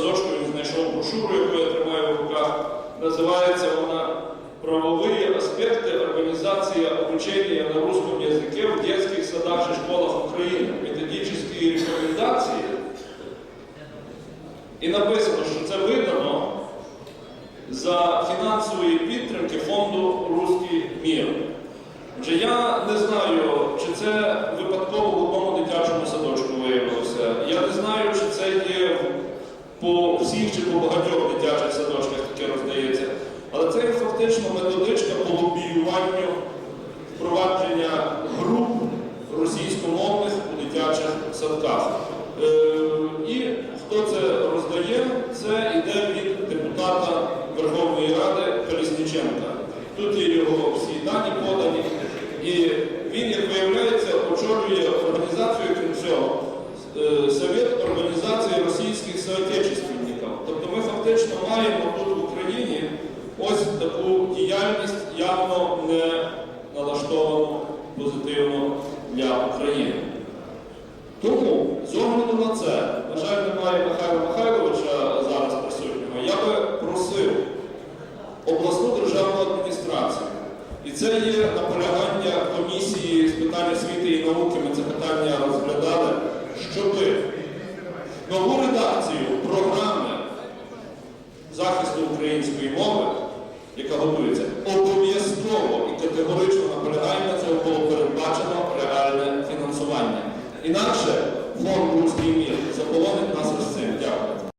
Садочку він знайшов брошуру, яку я тримаю в руках. Називається вона «Правовые аспекты организации обучения на русском языке в детских садах и школах Украины. Методические рекомендации». І написано, що це видано за фінансової підтримки фонду Руський мір. Отже, я не знаю, чи це випадково в одному дитячому садочку По всіх чи по багатьох дитячих садочках таке роздається. Але це є фактично методичка по лобіюванню впровадження груп російськомовних у дитячих садках. Е, і хто це роздає, це йде від депутата Верховної Ради Колісніченка. Тут є його всі дані подані. І він, як виявляється, очолює організацію, явно не налаштовану позитивно для України. Тому з огляду на це, на жаль, немає Михайла Михайловича зараз присутнього, я би просив обласну державну адміністрацію. І це є наполягання комісії з питань освіти і науки, ми це питання розглядали, щоб нову редакцію програми захисту української мови, яка готується, обов'язково і категорично наполягаємо на цьому було передбачено реальне фінансування. Інакше фонд «Руський мір» заполонить нас із цим. Дякую.